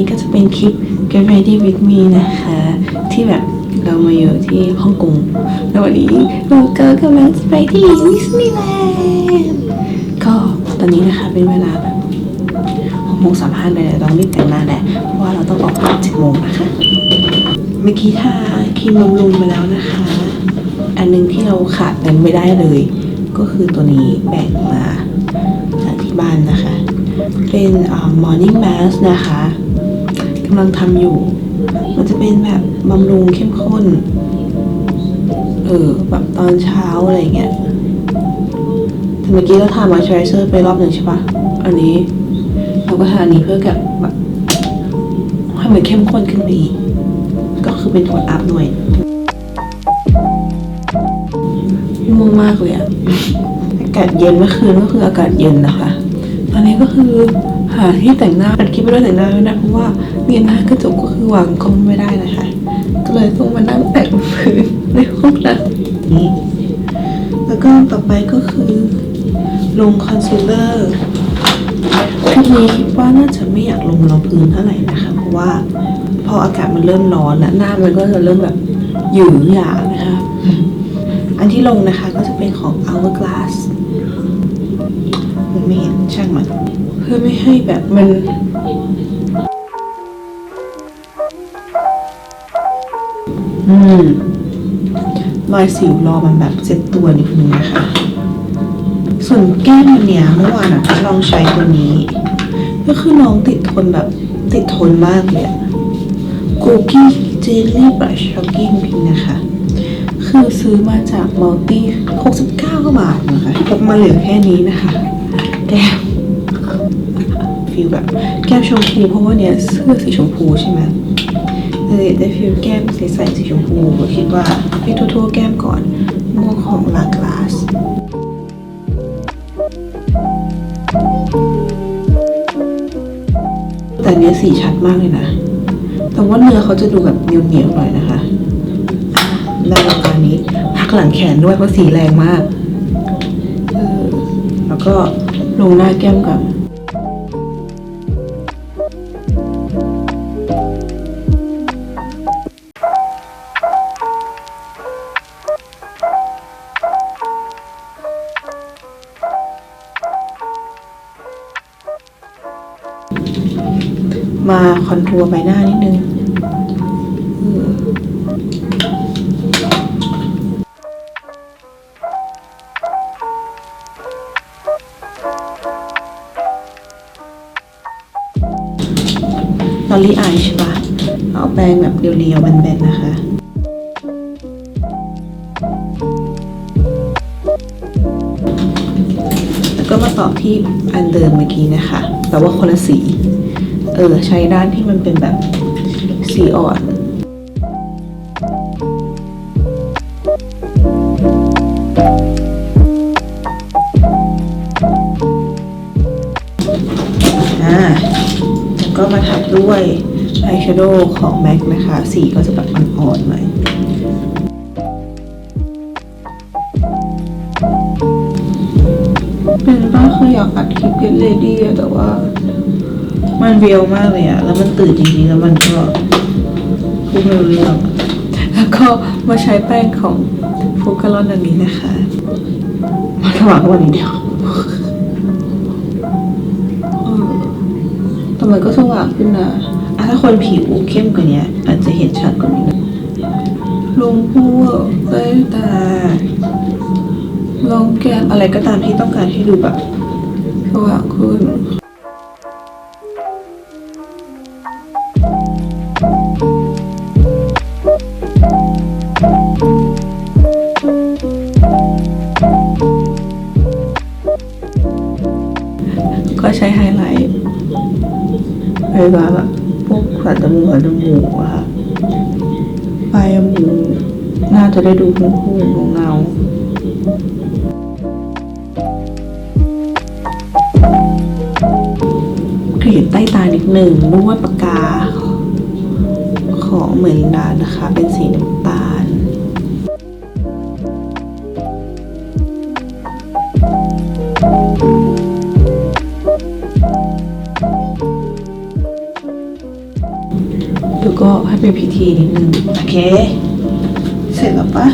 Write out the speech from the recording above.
นี้ก็จะเป็นคลิป Get Ready with Me นะคะ ที่แบบเรามาอยู่ที่ฮ่องกงแล้ววันนี้เราก็กำลังจะไปที่ดิสนีย์แลนด์ก็ตอนนี้นะคะเป็นเวลาแบบหกโมงสามห้าเลยเรารีบแต่งหน้าแหละเพราะว่าเราต้องออกตอนเจ็ดโมงนะคะ เมื่อกี้ทาครีมบำรุงไปแล้วนะคะ อันหนึงที่เราขาดเป็นไม่ได้เลย ก็คือตัวนี้แบ่งมาจากที่บ้านนะคะ เป็น morning mask นะคะ กำลังทำอยู่ มันจะเป็นแบบบำรุงเข้มข้น เออแบบตอนเช้าอะไรเงี้ยแต่เมื่อกี้เราทามอยเจอไรเซอร์ไปรอบหนึ่งใช่ปะอันนี้ เราก็ทาอันนี้เพื่อกับแบบให้มันเข้มข้นขึ้นไปอีก ก็คือเป็นโทนอัพด้วยง่วงมากเลยอะอากาศเย็นเมื่อคืนก็คืออากาศเย็นนะคะ ตอนนี้ก็คือ หาที่แต่งหน้าอัดคลิปไม่ได้แต่งหน้าไม่ได้เพราะว่าเมีหน้ากระจกก็คือวางกล้องไม่ได้นะคะ ก็เลยต้องมานั่งแต่งพื้นในห้องน้ำนี้แล้วก็ต่อไปก็คือลงคอนซีลเลอร์คลิปนี้คิดว่าน่าจะไม่อยากลงรองพื้นเท่าไหร่นะคะ เพราะว่าพออากาศมันเริ่มร้อนนะหน้ามันก็จะเริ่มแบบหยือหยานะคะ อันที่ลงนะคะก็จะเป็นของ Hourglass ช่างมัน เพื่อไม่ให้แบบมันอืมรอยสิวรอมันแบบเซ็ตตัวนิดนึงนะคะ ส่วนแก้มเนี่ยเมื่อวานอะลองใช้ตัวนี้ ก็คือน้องติดทนแบบติดทนมากเลยอะ Cookie Jelly Brush Shocking Pink นะคะ คือซื้อมาจากมัลตี้69 บาทนะคะพกมาเหลือแค่นี้นะคะแก้ม ฟิลแบบแก้มชมพู เพราะว่าเนี่ยเสื้อสีชมพูใช่ไหมเลยได้ฟิลแก้มใสๆสีชมพูคิดว่าให้ทั่วๆแก้มก่อนม่วงของลากลาสแต่เนี้ยสีชัดมากเลยนะ แต่ว่าเนื้อเขาจะดูแบบเหนียวๆหน่อยนะคะอะได้ราคานี้ พักหลังแขนด้วยเพราะสีแรงมาก แล้วก็ลงหน้าแก้มกับ มาคอนทัวร์ใบหน้านิดนึงเออลอรี่อายใช่ปะเอาแปรงแบบเรียวๆแบนๆนะคะ แล้วก็มาต่อที่อันเดิมเมื่อกี้นะคะ แต่ว่าคนละสี เออ ใช้ด้านที่มันเป็นแบบสีอ่อนอ่าแล้วก็มาถัดด้วยอายแชโดว์ของ MAC นะคะ สีก็จะแบบอ่อนๆหน่อย คืออยากอัดคลิปเก็ตเลดี้อะแต่ว่า มันเรียวมากเลยอะแล้วมันตื่นจริงๆแล้วมันก็พูดไม่รู้เรื่องแล้วก็มาใช้แป้งของโฟกัลอนอันนี้นะคะมันสว่างกว่านี้เดียวเออแต่มันก็สว่างขึ้นนะอะถ้าคนผิวเข้มกว่านี้อาจจะเห็นชัดกว่านี้นะลงพูใต้ตาลองแก้มอะไรก็ตามที่ต้องการให้ดูแบบ สว่างขึ้นก็ใช้ไฮไลท์ไฮไลท์แบบพวกสันจมูกสันจมูกอะค่ะปลายจมูกน่าจะได้ดูพุ่งๆของเงา กรีดใต้ตานิดหนึ่งด้วยปากกา ของเมลินดานะคะ เป็นสีน้ำตาล แล้วก็ให้เป็นพิธีนิดนึงโอเค เสร็จแล้วปะ